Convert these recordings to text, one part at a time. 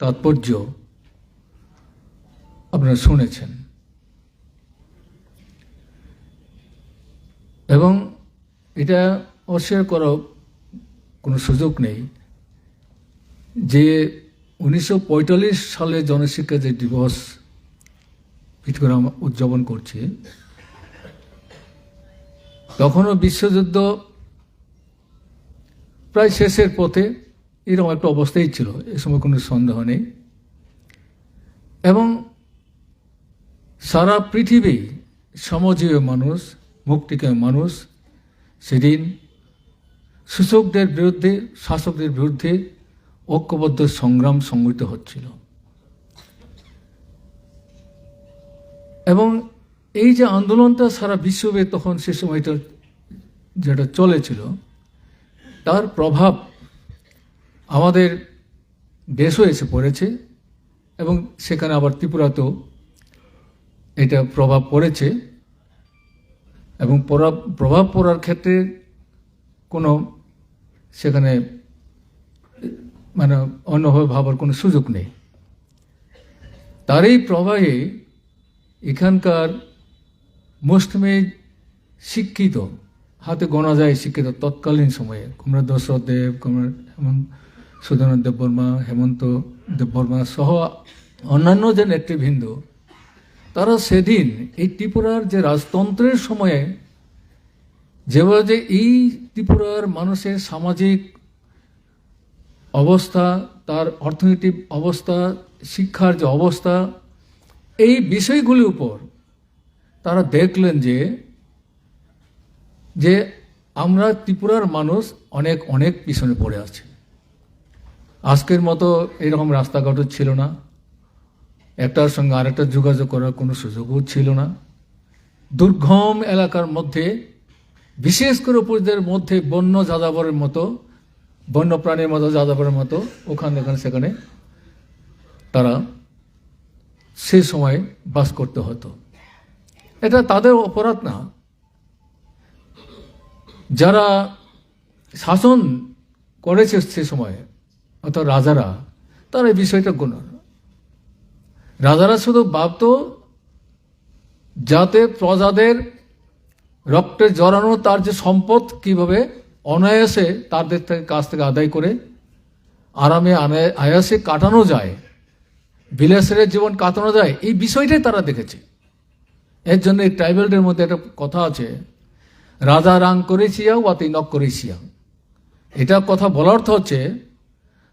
তাৎপর্য আপনারা শুনেছেন। এবং এটা অস্বীকার করার কোনো সুযোগ নেই যে উনিশশো পঁয়তাল্লিশ সালে জনশিক্ষা যে দিবস করে উদযাপন করছি, তখনও বিশ্বযুদ্ধ প্রায় শেষের পথে এরকম একটা অবস্থাই ছিল। এ সময় কোনো সন্দেহ নেই। এবং সারা পৃথিবী সমাজীয় মানুষ, মুক্তিকামী মানুষ সেদিন শোষকদের বিরুদ্ধে, শাসকদের বিরুদ্ধে ঐক্যবদ্ধ সংগ্রাম সংগঠিত হচ্ছিল। এবং এই যে আন্দোলনটা সারা বিশ্ববে তখন সে সময়টা যেটা চলেছিল, তার প্রভাব আমাদের দেশও এসে পড়েছে এবং সেখানে আবার ত্রিপুরাতেও এটা প্রভাব পড়েছে এবং প্রভাব- পড়ার ক্ষেত্রে কোনো সেখানে মানে অন্যভাবে ভাবার কোনো সুযোগ নেই। তারই প্রবাহে এখানকার মুসলিমে শিক্ষিত, হাতে গোনা যায় শিক্ষিত তৎকালীন সময়ে কুমরা দশরথ দেব কুমরা হেমন্ত সুধীন্দ্র দেববর্মা হেমন্ত দেববর্মা সহ অন্যান্য যে নেতৃবৃন্দ, তারা সেদিন এই ত্রিপুরার যে রাজতন্ত্রের সময়ে যেভাবে যে এই ত্রিপুরার মানুষের সামাজিক অবস্থা, তার অর্থনৈতিক অবস্থা, শিক্ষার যে অবস্থা, এই বিষয়গুলির উপর তারা দেখলেন যে যে আমরা ত্রিপুরার মানুষ অনেক অনেক পিছনে পড়ে আছে। আজকের মতো এরকম রাস্তাঘাটও ছিল না। একটার সঙ্গে আরেকটা যোগাযোগ করার কোনো সুযোগও ছিল না। দুর্গম এলাকার মধ্যে, বিশেষ করে উপজাতিদের মধ্যে বন্য যাযাবরের মতো, বন্য প্রাণীর মতো যাযাবরের মতো, ওখানে এখানে সেখানে তারা সে সময় বাস করতে হতো। এটা তাদের অপরাধ না। যারা শাসন করেছে সে সময়ে অর্থাৎ রাজারা, তারা এই বিষয়টা গুণ রাজারা শুধু ভাবত, যাতে প্রজাদের রক্তে জড়ানো তার যে সম্পদ কীভাবে অনায়াসে তাদের থেকে কাছ থেকে আদায় করে, আরামে আয়াসে কাটানো যায় বিলাসের জীবন কাটানো যায়, এই বিষয়টাই তারা দেখেছে। এর জন্য এই ট্রাইবেলদের মধ্যে একটা কথা আছে, রাজা রাং করেছিয়া ওয়াতি নক করেছিয়া। এটা কথা বলার অর্থ হচ্ছে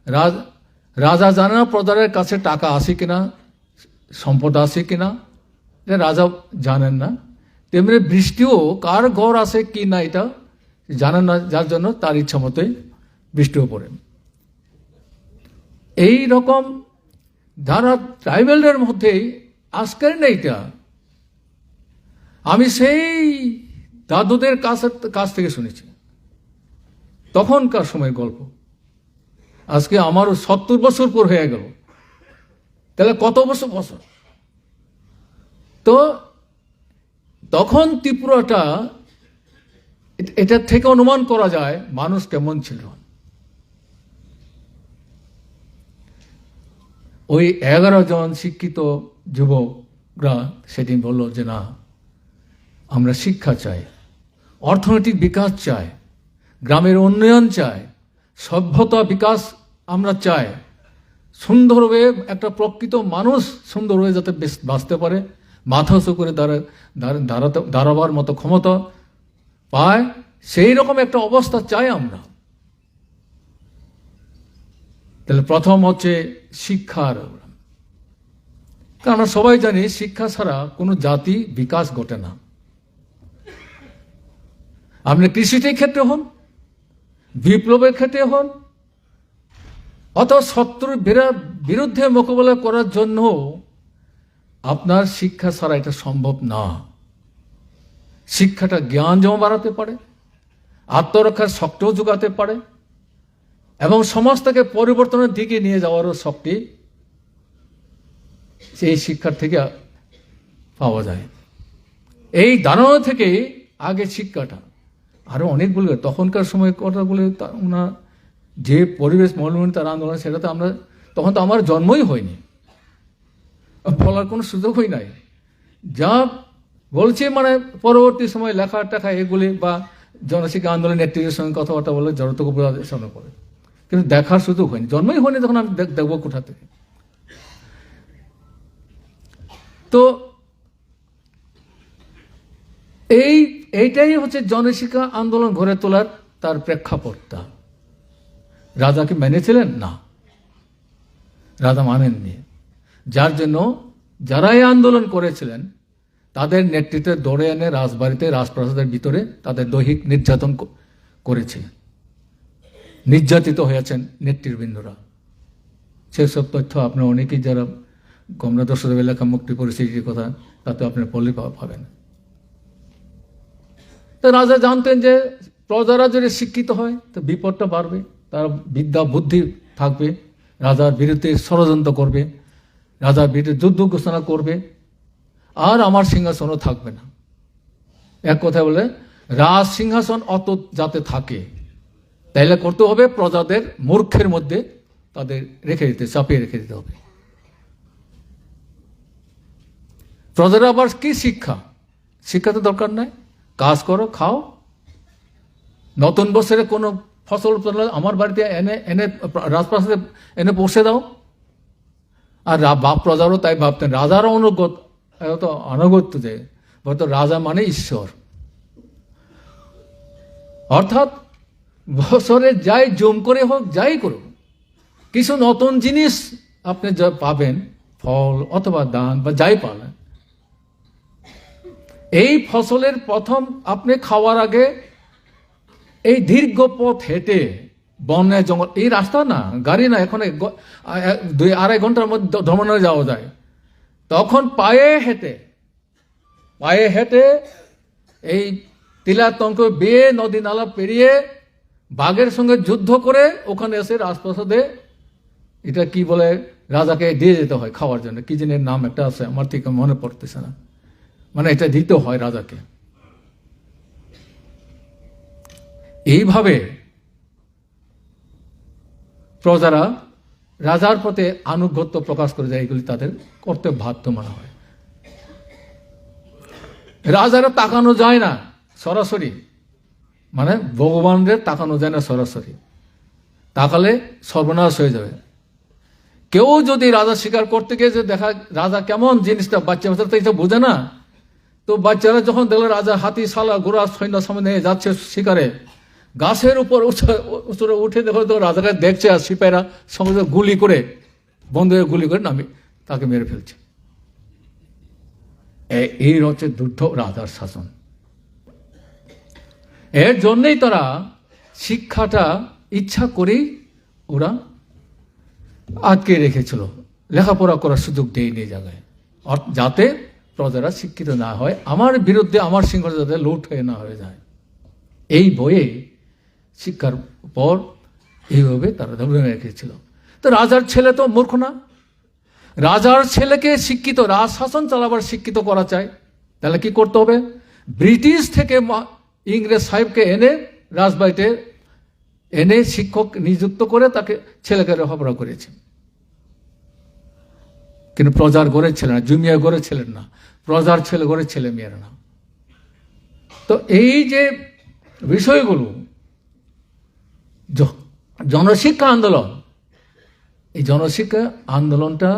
রাজ- জানে না প্রজাদের কাছে টাকা আসে কিনা, সম্পদ আসে কিনা? এটা রাজা জানেন না। তেমনি বৃষ্টিও কার ঘর আসে কি না এটা জানেন না, যার জন্য তার ইচ্ছা মতোই বৃষ্টিও পড়ে। এই রকম ধারা ট্রাইবেলদের মধ্যেই আজকের নেইটা আমি সেই দাদুদের কাছ থেকে শুনেছি। তখনকার সময় গল্প। আজকে আমারও সত্তর বছর পর হয়ে গেল। তাহলে কত বছর বছর? তো তখন ত্রিপুরাটা এটার থেকে অনুমান করা যায় মানুষ কেমন ছিল। ওই এগারো জন শিক্ষিত যুবকরা সেদিন বলল যে না, আমরা শিক্ষা চাই, অর্থনৈতিক বিকাশ চাই, গ্রামের উন্নয়ন চাই সভ্যতা বিকাশ আমরা চাই। সুন্দরভাবে একটা প্রকৃত মানুষ সুন্দরভাবে যাতে বাঁচতে পারে, মাথা উঁচু করে দাঁড়া, দাঁড়া- দাঁড়াতে, দাঁড়াবার মতো ক্ষমতা পায়, সেই রকম একটা অবস্থা চাই আমরা। তাহলে প্রথম হচ্ছে শিক্ষার। কারণ আমরা সবাই জানি শিক্ষা ছাড়া কোনো জাতি বিকাশ ঘটে না। আপনি কৃষিতে ক্ষেত্রে হন বিপ্লবের ক্ষেত্রে হন, অথবা শত্রুর বিরা- বিরুদ্ধে মোকাবেলা করার জন্য আপনার শিক্ষা ছাড়া এটা সম্ভব না। শিক্ষাটা জ্ঞান জমা বাড়াতে পারে, আত্মরক্ষার শক্তিও যোগাতে পারে, এবং সমাজটাকে পরিবর্তনের দিকে নিয়ে যাওয়ারও শক্তি সেই শিক্ষার থেকে পাওয়া যায়। এই দাঁড়ানো থেকে আগে শিক্ষাটা। আরও অনেকগুলো, তখনকার সময় কথাগুলো তা- ওনার যে পরিবেশ মৌলমী তার আন্দোলন, সেটা তো আমরা, তখন তো আমার জন্মই হয়নি। বলার কোনো সুযোগই নাই। যা বলছে মানে পরবর্তী সময় লেখা টেখা এগুলি বা জনশিক্ষা আন্দোলন নেতৃত্বের সঙ্গে কথাবার্তা বলে জড়তক সামনে পড়ে। কিন্তু দেখার সুযোগ হয়নি। জন্মই হয়নি তখন আমি দেখ- দেখব কোথা থেকে। তো এই, এইটাই হচ্ছে জনশিক্ষা আন্দোলন গড়ে তোলার তার প্রেক্ষাপটটা। রাজাকে মেনেছিলেন? না। রাজা মানেননি। যার জন্য যারা এই আন্দোলন করেছিলেন, তাদের নেতৃত্বে দৌড়ে এনে রাজবাড়িতে, রাজপ্রাসাদের ভিতরে তাদের দৈহিক নির্যাতন ক- করেছে। নির্যাতিত হয়েছেন নেতৃবৃন্দরা। সেসব তথ্য আপনার অনেকেই যারা কমলা দর্শদেব এলাকা মুক্তি পরিস্থিতির কথা, তাতে আপনি পড়লে পা- পাবেন। তো রাজা জানতেন যে প্রজারা যদি শিক্ষিত হয়, তো বিপদটা বাড়বে, তারা বিদ্যা, বুদ্ধি থাকবে, রাজার বিরুদ্ধে ষড়যন্ত্র করবে, রাজার বিরুদ্ধে যুদ্ধ ঘোষণা করবে, আর আমার সিংহাসনও থাকবে না। এক কথা বলে, রাজ সিংহাসন অত যাতে থাকে, তাইলে করতে হবে প্রজাদের মূর্খের মধ্যে তাদের রেখে দিতে, চাপিয়ে রেখে দিতে হবে। প্রজারা আবার কি শিক্ষা? শিক্ষা তো দরকার নাই। কাজ করো, খাও। নতুন বছরে কোনো ফসল আমার বাড়িতে এনে এনে, রাজপ্রাসাদে এনে পৌঁছে দাও। আর বাপ প্রজারও তাই ভাবতেন। রাজারও অনুগত, এরা তো আনুগত্য যে বলতো রাজা মানে ঈশ্বর। অর্থাৎ বছরে যাই জম করে হোক, যাই করুক, কিছু নতুন জিনিস আপনি যা পাবেন, ফল অথবা দান বা যাই পাবেন এই ফসলের প্রথম আপনি খাওয়ার আগে এই দীর্ঘ পথ হেঁটে বনে জঙ্গল, এই রাস্তা না, গাড়ি না, এখন দুই, আড়াই ঘণ্টার মধ্যে ধর্মনগরে যাওয়া যায়। তখন পায়ে হেঁটে পায়ে হেঁটে এই তিলাতঙ্ক বেয়ে নদী নালা পেরিয়ে বাঘের সঙ্গে যুদ্ধ করে ওখানে এসে রাজপ্রাসাদে এটা কি বলে, রাজাকে দিয়ে যেতে হয় খাওয়ার জন্য। কি জিনের নাম একটা আছে, আমার ঠিক মনে পড়তেছে না। মানে এটা দিতে হয় রাজাকে। এইভাবে প্রজারা রাজার পথে আনুগত্য প্রকাশ করে যায় এগুলি তাদের করতে বাধ্য মনে হয়। রাজারা তাকানো যায় না, সরাসরি। মানে ভগবানদের তাকানো যায় না সরাসরি। তাকালে সর্বনাশ হয়ে যাবে। কেউ যদি রাজা স্বীকার করতে গিয়ে যে দেখা, রাজা কেমন জিনিসটা বাচ্চা বাচ্চা তো এটা বোঝে না তো বাচ্চারা যখন দেখল রাজা হাতি সালা ঘোড়া, সৈন্য সামনে যাচ্ছে শিকারে, গাছের উপর উঠে- উঠে দেখো তো রাজাকে দেখছে আর সিপাহীরা সঙ্গে গুলি করে বন্ধুকে গুলি করে নামি তাকে মেরে ফেলছে। এই হচ্ছে দুর্ধ রাজার শাসন। এর জন্যই তারা শিক্ষাটা ইচ্ছা করেই ওরা আটকে রেখেছিল। লেখাপড়া করার সুযোগ দেয়নি জায়গায়। যাতে প্রজারা শিক্ষিত না হয়, আমার বিরুদ্ধে আমার সিংহ যাতে লুট হয়ে না হয়ে যায়। এই বইয়ে শিক্ষার পর এইভাবে তারা ধরে রেখেছিল। তো রাজার ছেলে তো মূর্খ না। রাজার ছেলেকে শিক্ষিত, রাজ শাসন চালাবার শিক্ষিত করা চায় তাহলে কি করতে হবে? ব্রিটিশ থেকে ইংরেজ সাহেবকে এনে রাজবাড়িতে এনে শিক্ষক নিযুক্ত করে তাকে ছেলেকে লেখাপড়া করেছে। কিন্তু প্রজার ঘরের ছেলে না, জুমিয়া ঘরের ছেলের না, প্রজার ছেলে, ঘরের ছেলে মেয়েরা না। তো এই যে বিষয়গুলো জনশিক্ষা আন্দোলন, এই জনশিক্ষা আন্দোলনটা,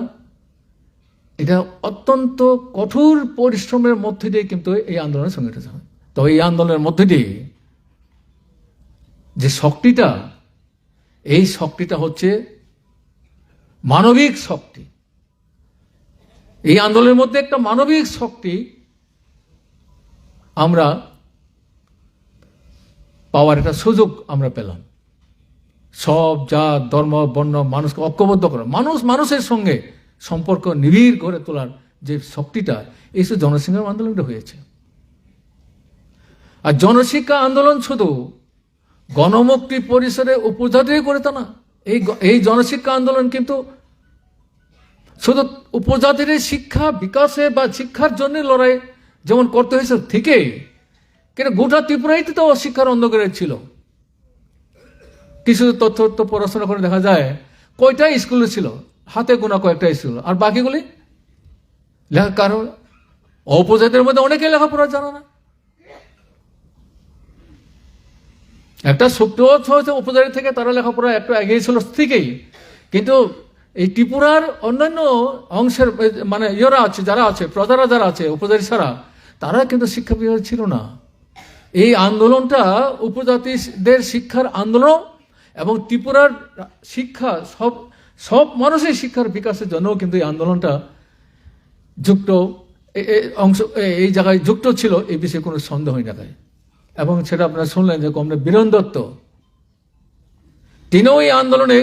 এটা অত্যন্ত কঠোর পরিশ্রমের মধ্যে দিয়ে কিন্তু এই আন্দোলনের সংগঠিত হয়। তো এই আন্দোলনের মধ্যে দিয়ে যে শক্তিটা, এই শক্তিটা হচ্ছে মানবিক শক্তি। এই আন্দোলনের মধ্যে একটা মানবিক শক্তি আমরা পাওয়ার একটা সুযোগ আমরা পেলাম। সব জাত, ধর্ম, বর্ণ, মানুষকে ঐক্যবদ্ধ করা। মানুষ মানুষের সঙ্গে সম্পর্ক নিবিড় করে তোলার যে শক্তিটা, এই শুধু জনশিক্ষা আন্দোলনটা হয়েছে। আর জনশিক্ষা আন্দোলন শুধু গণমুক্তি পরিসরে উপজাতি করে তা না, এই এই জনশিক্ষা আন্দোলন কিন্তু শুধু উপজাতির শিক্ষা বিকাশে বা শিক্ষার জন্য লড়াই যেমন করতে হয়েছে ঠিকই, কিন্তু গোটা ত্রিপুরাইতে তো অশিক্ষার অন্ধকারে ছিল। কিছু তথ্য তো পড়াশোনা করে দেখা যায়, কয়টা স্কুলে ছিল? হাতে গোনা কয়েকটা স্কুল। আর বাকিগুলি? লেখা কারণ? অপজাতির মধ্যে অনেকে লেখাপড়া জানে না। একটা সুপ্ত উপজাতি থেকে তারা লেখাপড়া একটু এগিয়ে ছিল থেকেই কিন্তু এই ত্রিপুরার অন্যান্য অংশের মানে ইয়েরা আছে, যারা আছে, প্রজারা যারা আছে উপজাতি ছাড়া তারা কিন্তু শিক্ষা বিভাগ ছিল না। এই আন্দোলনটা উপজাতিদের শিক্ষার আন্দোলন এবং ত্রিপুরার শিক্ষা, সব সব মানুষের শিক্ষার বিকাশের জন্য কিন্তু এই আন্দোলনটা যুক্ত অংশ এই জায়গায় যুক্ত ছিল, এই বিষয়ে কোনো সন্দেহই না তাই। এবং সেটা আপনারা শুনলেন যে কমরেড বীরন দত্ত, তিনিও এই আন্দোলনে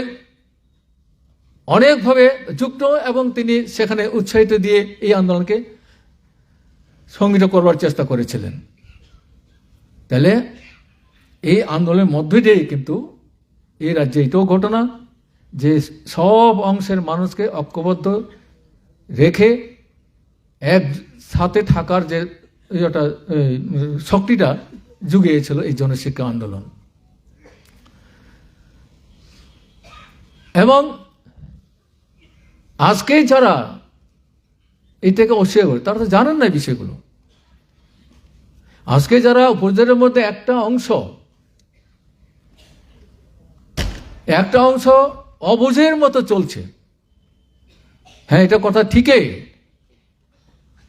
অনেকভাবে যুক্ত এবং তিনি সেখানে উৎসাহিত দিয়ে এই আন্দোলনকে সংগঠিত করবার চেষ্টা করেছিলেন। তাহলে এই আন্দোলনের মধ্য দিয়েই কিন্তু এই রাজ্যে এটাও ঘটনা যে সব অংশের মানুষকে ঐক্যবদ্ধ রেখে এক সাথে থাকার যে এই, শক্তিটা জুগিয়েছিল এই জনশিক্ষা আন্দোলন। এবং আজকে যারা এটাকে অস্বীকার করে, তারা তো জানেন না বিষয়গুলো। আজকে যারা উপজাতির মধ্যে একটা অংশ একটা অংশ অবুঝের মতো চলছে। হ্যাঁ এটা কথা ঠিকই।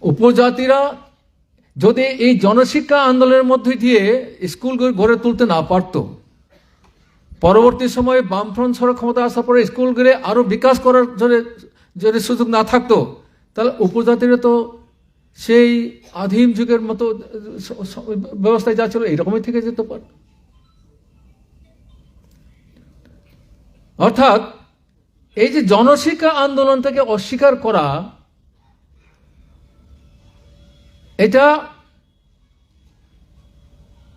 উপজাতিরা যদি এই জনশিক্ষা আন্দোলনের মধ্যে দিয়ে স্কুল গড়ে তুলতে না পারত, পরবর্তী সময়ে বামফ্রন্ট সড়ক ক্ষমতা আসার পরে স্কুলগুলো আরও বিকাশ করার জন্য যদি সুযোগ না থাকতো, তাহলে উপজাতিরা তো সেই আদিম যুগের মতো ব্যবস্থায় যা ছিল এইরকমই থেকে যেতে পারে। অর্থাৎ এই যে জনশিক্ষা আন্দোলনটাকে অস্বীকার করা, এটা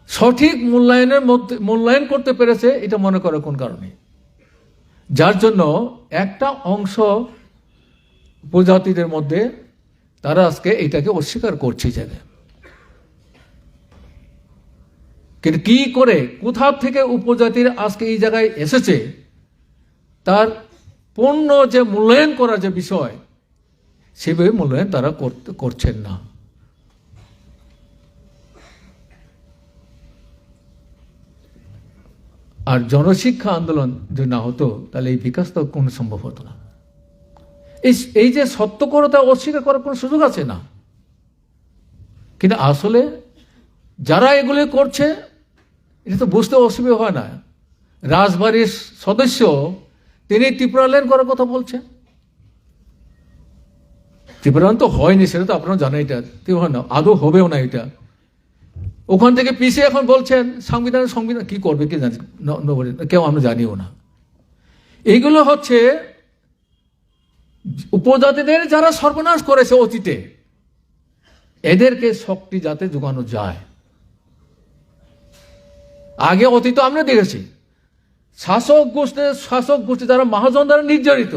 সঠিক মূল্যায়নের মধ্যে, মূল্যায়ন করতে পেরেছে এটা মনে করে কোন কারণে? যার জন্য একটা অংশ প্রজাতিদের মধ্যে তারা আজকে এটাকে অস্বীকার করছে জায়গায়। কিন্তু কি করে, কোথা থেকে উপজাতির আজকে এই জায়গায় এসেছে, তার পূর্ণ যে মূল্যায়ন করার যে বিষয়, সেভাবে মূল্যায়ন তারা করতে, করছেন না। আর জনশিক্ষা আন্দোলন যদি না হতো, তাহলে এই বিকাশ তো কোনো সম্ভব হতো না। এই এই যে সত্যকরতা অস্বীকার করার কোনো সুযোগ আছে না? কিন্তু আসলে যারা এগুলি করছে, এটা তো বুঝতে অসুবিধা হয় না। রাজবাড়ির সদস্য, তিনি ত্রিপুরা লেন করার কথা বলছেন। ত্রিপুরান তো হয়নি, সেটা তো আপনারা জানেন এটা। ত্রিপুরা না আদৌ হবেও না এটা। ওখান থেকে পিছিয়ে এখন বলছেন সংবিধান সংবিধান কি করবে, কি জানি? কেউ আমরা জানিও না। এইগুলো হচ্ছে উপজাতিদের যারা সর্বনাশ করেছে অতীতে, এদেরকে শক্তি যাতে যোগানো যায়। আগে অতীত আমরা দেখেছি, শাসক গোষ্ঠী শাসক গোষ্ঠী যারা মহাজন দ্বারা নির্যাতিত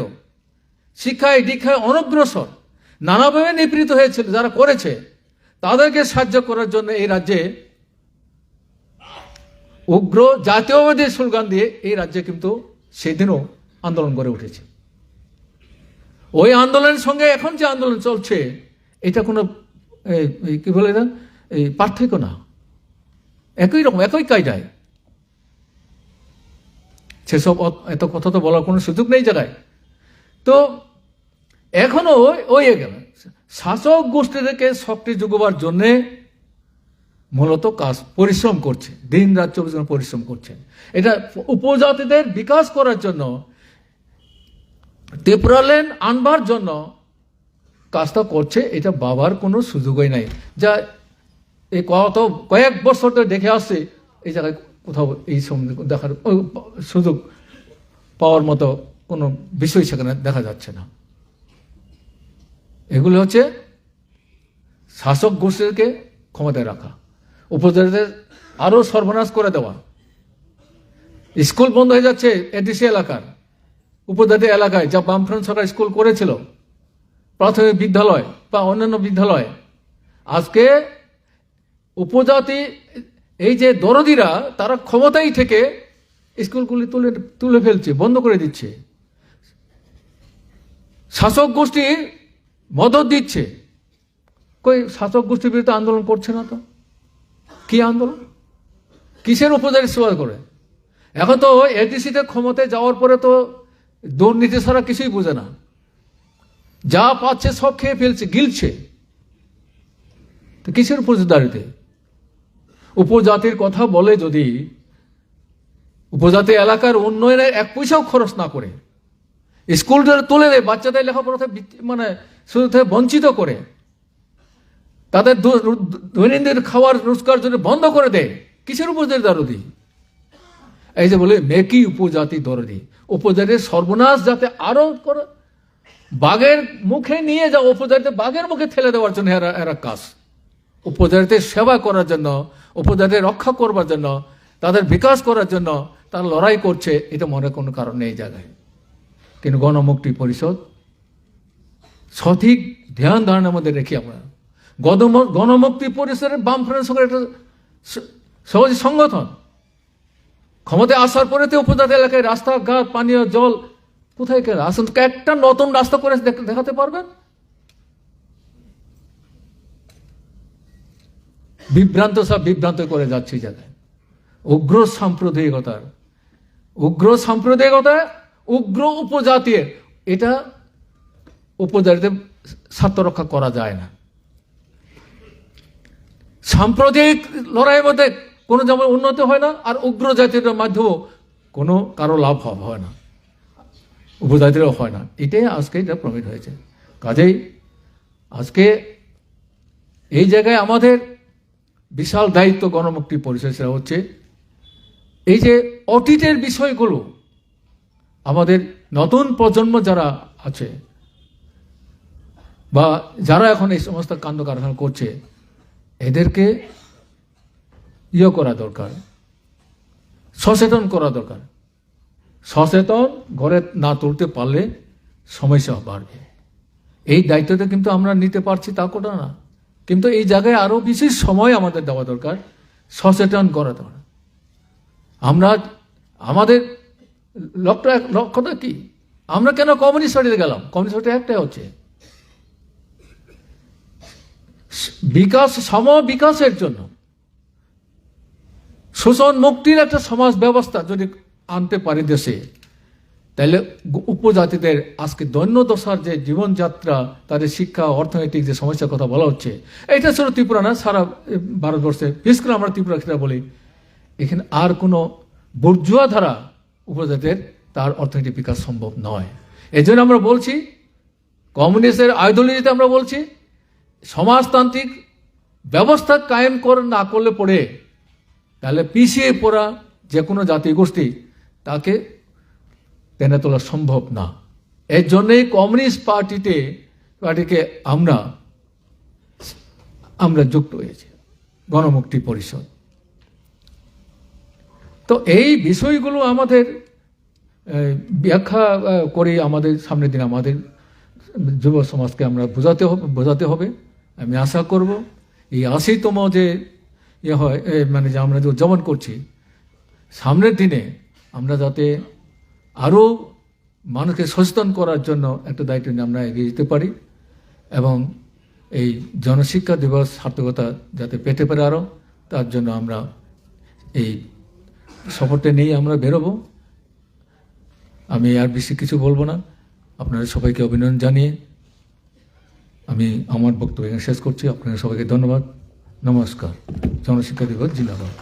শিক্ষায়, দীক্ষায় অনগ্রসর, নানাভাবে নিপীড়িত হয়েছিল, যারা করেছে, তাদেরকে সাহায্য করার জন্য এই রাজ্যে উগ্র জাতীয়বাদী স্লোগান দিয়ে এই রাজ্যে কিন্তু সেদিনও আন্দোলন গড়ে উঠেছে। ওই আন্দোলনের সঙ্গে এখন যে আন্দোলন চলছে, এটা কোনো কি বলে না এই পার্থক্য না। একই রকম, একই কায়দায়। সেসব এত কথা তো বলার কোনো সুযোগ নেই জায়গায়। তো এখনও ওই- গেল। শাসক গোষ্ঠীদেরকে শক্তি যোগবার জন্যে মূলত কাজ, পরিশ্রম করছে। দিন রাত চব্বিশ পরিশ্রম করছেন। এটা উপজাতিদের বিকাশ করার জন্য ত্রিপুরা আনবার জন্য কাজটা করছে, এটা বাবার কোনো সুযোগই নাই। যা এই কত কয়েক বছর ধরে দেখে আসছে, এই জায়গায় কোথাও এই সম্বন্ধে দেখার সুযোগ পাওয়ার মতো কোনো বিষয় সেখানে দেখা যাচ্ছে না। এগুলো হচ্ছে শাসক গোষ্ঠীকে ক্ষমতায় রাখা, উপজাতিদের আরও সর্বনাশ করে দেওয়া। স্কুল বন্ধ হয়ে যাচ্ছে, এডিসি এলাকার। উপজাতি এলাকায় যা বামফ্রন্ট সরকার স্কুল করেছিল, প্রাথমিক বিদ্যালয় বা অন্যান্য বিদ্যালয়। আজকে উপজাতি, এই যে দরদিরা, তারা ক্ষমতায় থেকে স্কুলগুলি তুলে তুলে ফেলছে, বন্ধ করে দিচ্ছে। শাসক গোষ্ঠী মদত দিচ্ছে। কই, শাসক গোষ্ঠীর বিরুদ্ধে আন্দোলন করছে না তো? কি আন্দোলন? কিসের উপজাতি সেবা করে? এখন তো এডিসিতে ক্ষমতায় যাওয়ার পরে তো দুর্নীতি ছাড়া কিছুই বোঝে না। যা পাচ্ছে সব খেয়ে ফেলছে, গিলছে। তো কিসের দাঁড়িতে উপজাতির কথা বলে যদি উপজাতি এলাকার উন্নয়নে এক পয়সাও খরচ না করে স্কুলটা তুলে দেয়, বাচ্চাদের লেখাপড়া মানে শুধু বঞ্চিত করে, তাদের দৈনন্দিন খাওয়ার রোজগার জন্য বন্ধ করে দেয়, কিসের উপজাতি দরদি এই যে বলে, মেকি উপজাতি দরদি। উপজাতির সর্বনাশ যাতে আরও করে। বাঘের মুখে নিয়ে যা উপজাতিতে বাঘের মুখে ঠেলে দেওয়ার জন্য এরা এরা কাজ। উপজাতিতে সেবা করার জন্য উপজাতির রক্ষা করবার জন্য, তাদের বিকাশ করার জন্য তারা লড়াই করছে, এটা মনে কোনো কারণ নেই জায়গায়। কিন্তু গণমুক্তি পরিষদ, সঠিক ধ্যান ধারণার মধ্যে রেখে আমরা গণম- গণমুক্তি পরিষদের বামফ্রন্টের সঙ্গে একটা সহজ সংগঠন ক্ষমতায় আসার পরে তো উপজাতি এলাকায় রাস্তাঘাট পানীয়, জল, কোথায় গেল আসুন একটা নতুন রাস্তা করে দেখাতে পারবেন। বিভ্রান্ত সব বিভ্রান্ত করে যাচ্ছে জায়গায়। উগ্র সাম্প্রদায়িকতার। উগ্র সাম্প্রদায়িকতা উগ্র উপজাতির। এটা উপজাতিতে স্বার্থ রক্ষা করা যায় না। সাম্প্রদায়িক লড়াইয়ের মধ্যে কোনো যেমন উন্নতি হয় না, আর উগ্র জাতির মাধ্যমেও কোনো কারও লাভ হয় না। উপজাতিরও হয় না। এটাই আজকে এটা প্রমিট হয়েছে। কাজেই আজকে এই জায়গায় আমাদের বিশাল দায়িত্ব গণমুক্তি সেটা হচ্ছে, এই যে অতীতের বিষয়গুলো আমাদের নতুন প্রজন্ম যারা আছে বা যারা এখন এই সমস্ত কাণ্ড কারখানা করছে, এদেরকে ইয়ে করা দরকার। সচেতন করা দরকার। সচেতন ঘরে না তুলতে পারলে সমস্যা বাড়বে। এই দায়িত্বটা কিন্তু আমরা নিতে পারছি তা কোটা না। কিন্তু এই জায়গায় আরও বিশেষ সময় আমাদের দেওয়া দরকার। সচেতন করা দরকার। আমরা, আমাদের লক্ষ্য, লক্ষ্যটা কি? আমরা কেন কমিউনিস্ট পার্টিতে গেলাম? কমিউনিস্ট পার্টি একটাই হচ্ছে। বিকাশ, সম বিকাশের জন্য। শোষণ মুক্তির একটা সমাজ ব্যবস্থা যদি আনতে পারি দেশে, তাহলে উপজাতিদের আজকে দৈন্য দশার যে জীবনযাত্রা, তাদের শিক্ষা, অর্থনৈতিক যে সমস্যার কথা বলা হচ্ছে, এটা শুধু ত্রিপুরা না, সারা ভারতবর্ষে। বিশেষ করে আমরা ত্রিপুরা ক্ষেত্রে বলি, এখানে আর কোনো বর্জুয়া ধারা উপজাতির তার অর্থনৈতিক বিকাশ সম্ভব নয়। এই জন্য আমরা বলছি, কমিউনিস্টের আইডিওলজিতে আমরা বলছি, সমাজতান্ত্রিক ব্যবস্থা কায়েম কর, না করলে পড়ে তাহলে পিছিয়ে পড়া যে কোনো জাতি গোষ্ঠী তাকে টেনে তোলা সম্ভব না। এর জন্যই কমিউনিস্ট পার্টিতে, পার্টিকে আমরা আমরা যুক্ত হয়েছি, গণমুক্তি পরিষদ। তো এই বিষয়গুলো আমাদের ব্যাখ্যা করে আমাদের সামনের দিন আমাদের যুব সমাজকে আমরা বোঝাতে হবে বোঝাতে হবে। আমি আশা করব, এই আশিতম যে ইয়ে হয় মানে যে আমরা যে উদযাপন করছি, সামনের দিনে আমরা যাতে আরও মানুষকে সচেতন করার জন্য একটা দায়িত্ব নিয়ে আমরা এগিয়ে যেতে পারি এবং এই জনশিক্ষা দিবস সার্থকতা যাতে পেতে পারে আরও তার জন্য আমরা এই সফরটা নিয়ে আমরা বেরোবো। আমি আর বেশি কিছু বলব না। আপনারা সবাইকে অভিনন্দন জানিয়ে আমি আমার বক্তব্য শেষ করছি। আপনাদের সবাইকে ধন্যবাদ। নমস্কার জনশিক্ষা দিবস জিন্দাবাদ।